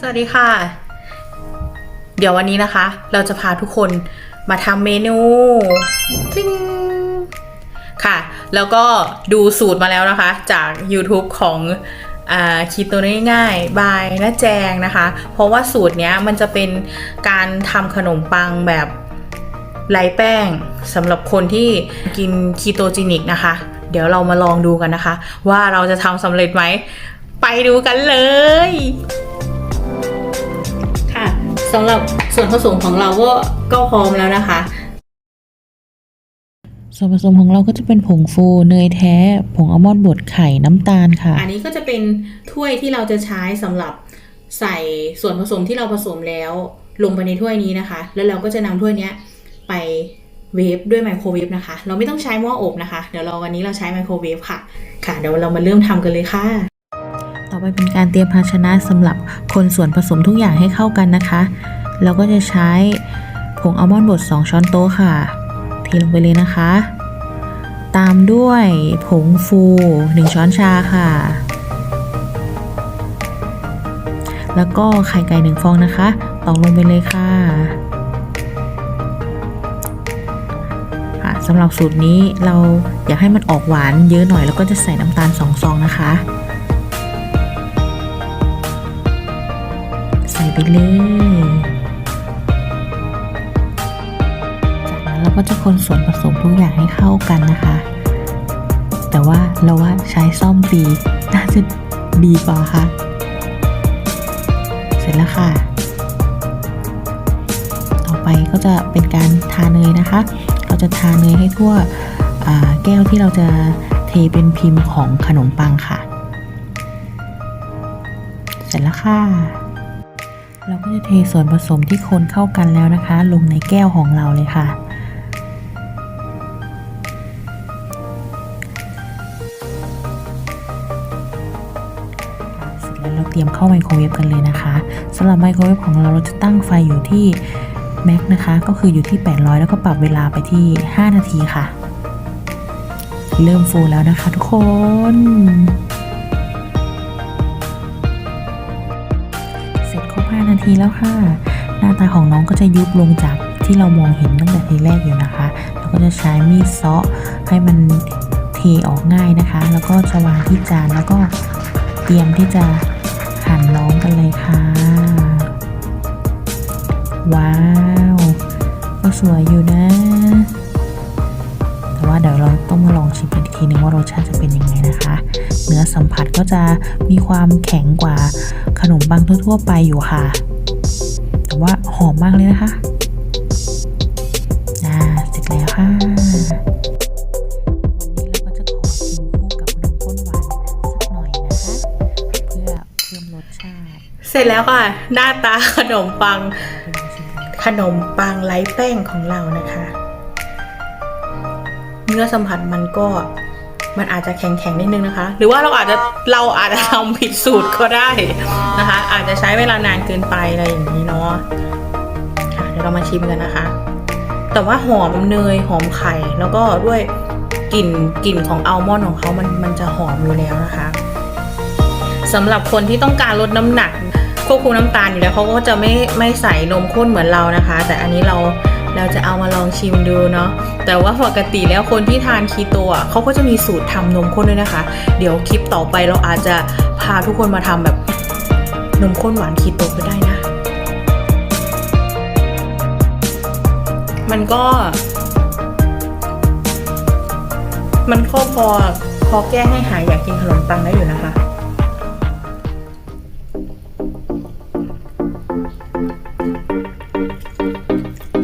สวัสดีค่ะ เดี๋ยววันนี้นะคะ เราจะพาทุกคนมาทำเมนูทิงค่ะ แล้วก็ดูสูตรมาแล้วนะคะ จาก YouTube ของคีโตง่ายๆบายน้าแจงนะคะ เพราะว่าสูตรเนี้ยมันจะเป็นการทำขนมปังแบบไร้แป้งสำหรับคนที่กินคีโตจินิกนะคะ เดี๋ยวเรามาลองดูกันนะคะ ว่าเราจะทำสำเร็จไหม ไปดูกันเลย สำหรับส่วนผสมของเราก็ก็พร้อมแล้วนะคะ ส่วนผสมของเราก็จะเป็นผงฟูเนยแท้ ผงอัลมอนด์บดไข่น้ำตาลค่ะ อันนี้ก็จะเป็นถ้วยที่เราจะใช้สำหรับใส่ส่วนผสมที่เราผสมแล้วลงไปในถ้วยนี้นะคะ แล้วเราก็จะนำถ้วยเนี้ยไปเวฟด้วยไมโครเวฟนะคะ เราไม่ต้องใช้หม้ออบนะคะ เดี๋ยวเราวันนี้เราใช้ไมโครเวฟค่ะ ค่ะ เดี๋ยวเรามาเริ่มทำกันเลยค่ะต่ อไปเป็นการเตรียมภาชนะสำหรับคนส่วนผสมทุกอย่างให้เข้ากันนะคะเราก็จะใช้ผงอัลมอนด์บด 2 ช้อนโต๊ะค่ะ เทลงไปเลยนะคะ ตามด้วยผงฟู 1 ช้อนชาค่ะ แล้วก็ไข่ไก่1ฟองนะคะ ตอกลงไปเลยค่ะค่ะสำหรับสูตรนี้เราอยากให้มันออกหวานเยอะหน่อยแล้วก็จะใส่น้ำตาล2ซองนะคะ ส่ไปเลย จากนั้นเราก็จะคนส่วนผสมทุกอย่างให้เข้ากันนะคะ แต่ว่าเราว่าใช้ซ่อมตีน่าจะดีกว่าค่ะ เสร็จแล้วค่ะ ต่อไปก็จะเป็นการทาเนยนะคะ เราจะทาเนยให้ทั่วแก้วที่เราจะเทเป็นพิมพ์ของขนมปังค่ะ เสร็จแล้วค่ะ เราก็จะเทส่วนผสมที่คนเข้ากันแล้วนะคะ ลงในแก้วของเราเลยค่ะเสร็จแล้วเราเตรียมเข้าไมโครเวฟกันเลยนะคะสำหรับไมโครเวฟของเราเราจะตั้งไฟอยู่ที่แม็กนะคะ ก็คืออยู่ที่ 800 แล้วก็ปรับเวลาไปที่ 5 นาทีค่ะ เริ่มฟูแล้วนะคะทุกคน เสร็จครบ5นาทีแล้วค่ะ หน้าตาของน้องก็จะยุบลงจากที่เรามองเห็นตั้งแต่ทีแรกอยู่นะคะ เราก็จะใช้มีดเซาะให้มันเทออกง่ายนะคะ แล้วก็จะวางที่จานแล้วก็เตรียมที่จะหั่นน้องกันเลยค่ะ ว้าว ก็สวยอยู่นะ แต่ว่าเดี๋ยวเราต้องมาลองชิมกันอีกทีนึงว่ารสชาติจะเป็นยังไงนะคะ เนื้อสัมผัสก็จะมีความแข็งกว่าขนมปังทั่ว ๆ ไปอยู่ค่ะ แต่ว่าหอมมากเลยนะคะอ่าเสร็จแล้วค่ะวันนี้เราก็จะขอชิมคู่กับนมข้นหวานสักหน่อยนะคะเพื่อเพิ่มรสชาติเสร็จแล้วค่ะ หน้าตาขนมปัง ขนมปังไร้แป้งของเรานะคะ เนื้อสัมผัสมันก็มันอาจจะแข็งๆนิดนึงนะคะ หรือว่าเราอาจจะเราอาจจะทำผิดสูตรก็ได้นะคะ อาจจะใช้เวลานานเกินไปอะไรอย่างนี้เนาะเดี๋ยวเรามาชิมกันนะคะ แต่ว่าหอมเนยหอมไข่แล้วก็ด้วยกลิ่นกลิ่นของอัลมอนด์ของเขามันมันจะหอมอยู่แล้วนะคะสำหรับคนที่ต้องการลดน้ำหนักควบคุมน้ำตาลอยู่แล้วเขาก็จะไม่ไม่ใส่นมข้นเหมือนเรานะคะ แต่อันนี้เรา เราจะเอามาลองชิมดูเนาะแต่ว่าปกติแล้วคนที่ทานคีโตอะเขาก็จะมีสูตรทำนมข้นด้วยนะคะ เดี๋ยวคลิปต่อไปเราอาจจะพาทุกคนมาทำแบบนมข้นหวานคีโตก็ได้นะ มันก็ มันก็พอพอแก้ให้หายอยากกินขนมปังได้อยู่นะคะ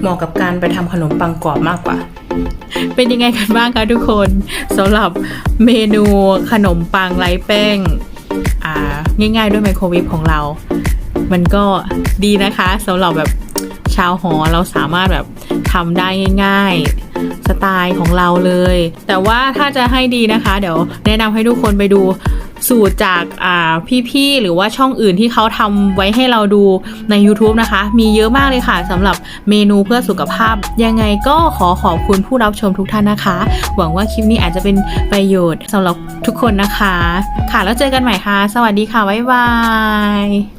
เหมาะกับการไปทำขนมปังกรอบมากกว่า เป็นยังไงกันบ้างคะทุกคนสำหรับเมนูขนมปังไร้แป้งอ่าง่ายๆด้วยไมโครเวฟของเรา มันก็ดีนะคะสำหรับแบบชาวหอเราสามารถแบบทำได้ง่ายๆ สไตล์ของเราเลย แต่ว่าถ้าจะให้ดีนะคะ เดี๋ยวแนะนำให้ทุกคนไปดู สูตรจากอ่าพี่ๆ หรือว่าช่องอื่นที่เขาทำไว้ให้เราดูใน YouTube นะคะ มีเยอะมากเลยค่ะสำหรับเมนูเพื่อสุขภาพ ยังไงก็ขอขอบคุณผู้รับชมทุกท่านนะคะ หวังว่าคลิปนี้อาจจะเป็นประโยชน์สำหรับทุกคนนะคะ ค่ะแล้วเจอกันใหม่ค่ะ สวัสดีค่ะ บ๊ายบาย